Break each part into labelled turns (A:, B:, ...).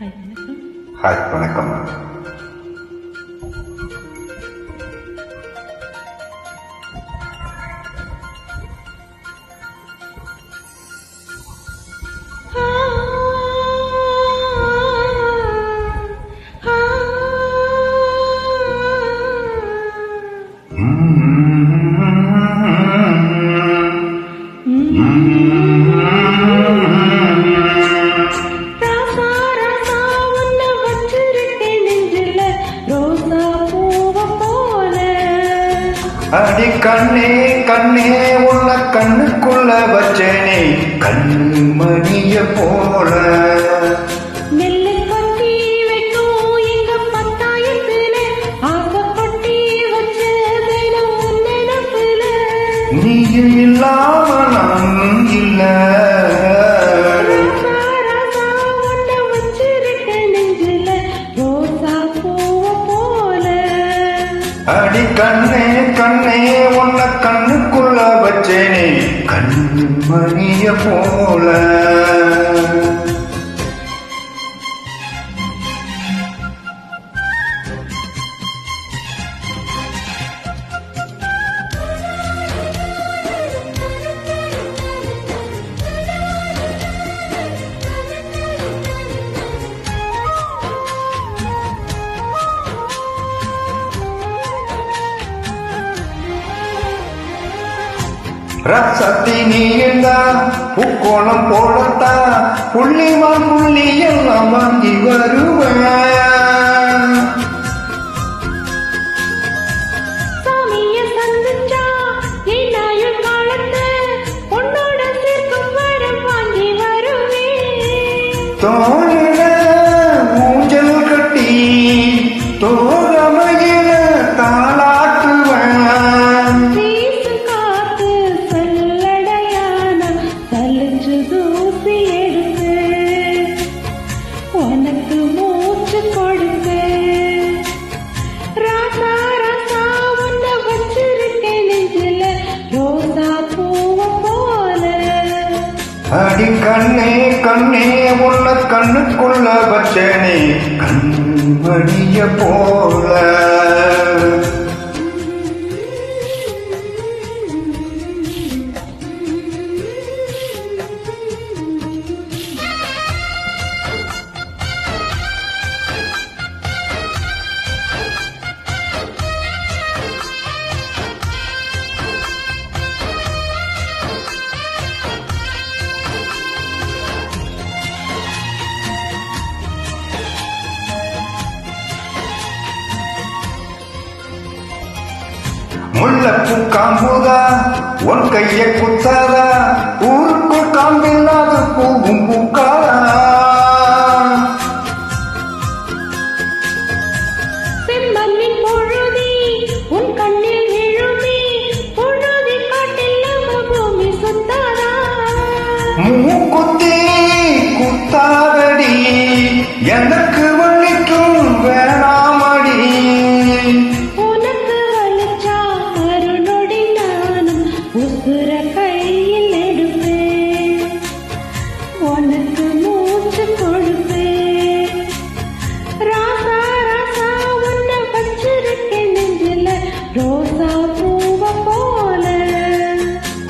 A: はい、お願いします。
B: அடி கண்ணே கண்ணே உன்னை கண்ணுக்குள்ள வச்சேனே. கண்மணிய போல. நீயும் இல்லாம நான் இல்ல. அடி கண்ணே கண்ணே உன்ன கண்ணுக்குள்ள வச்சேனே. கண்ணு மணிய போல. ரசத்தி நீ இருந்தா பூக்கோளம் போடத்தா புள்ளிமான் புள்ளி எல்லாம் வாங்கி வருவேன்
A: சாமிய சந்திச்சா என் ஆயுள்
B: அடி கண்ணே கண்ணே உன்ன கண்ணுக்குள்ள வச்சேனே கண்மணிய போல. முள்ளப்பூ காம்புதா உன் கைய குத்தாதா? ஊருக்குள் காம்பில்லாத பூவும்
A: சுத்தாரா
B: மூக்குத்தி குத்தாதடி எனக்கு வலிக்கும் வேணாமடி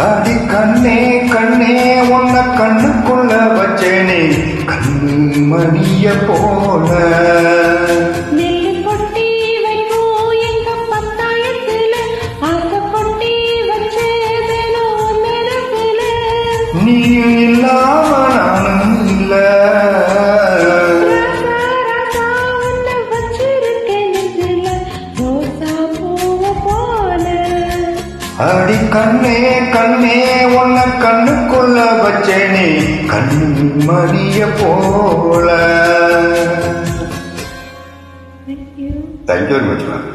B: அடி கண்ணே கண்ணே உன்ன கண்ணுக்குள்ள வச்சேனே. கண்மணிய போல.
A: நெல்லு கொட்டி
B: அடி கண்ணே கண்ணே உன்ன கண்ணுக்குள்ள வச்சேனே கண்மணிய போல. Thank you very much ma'am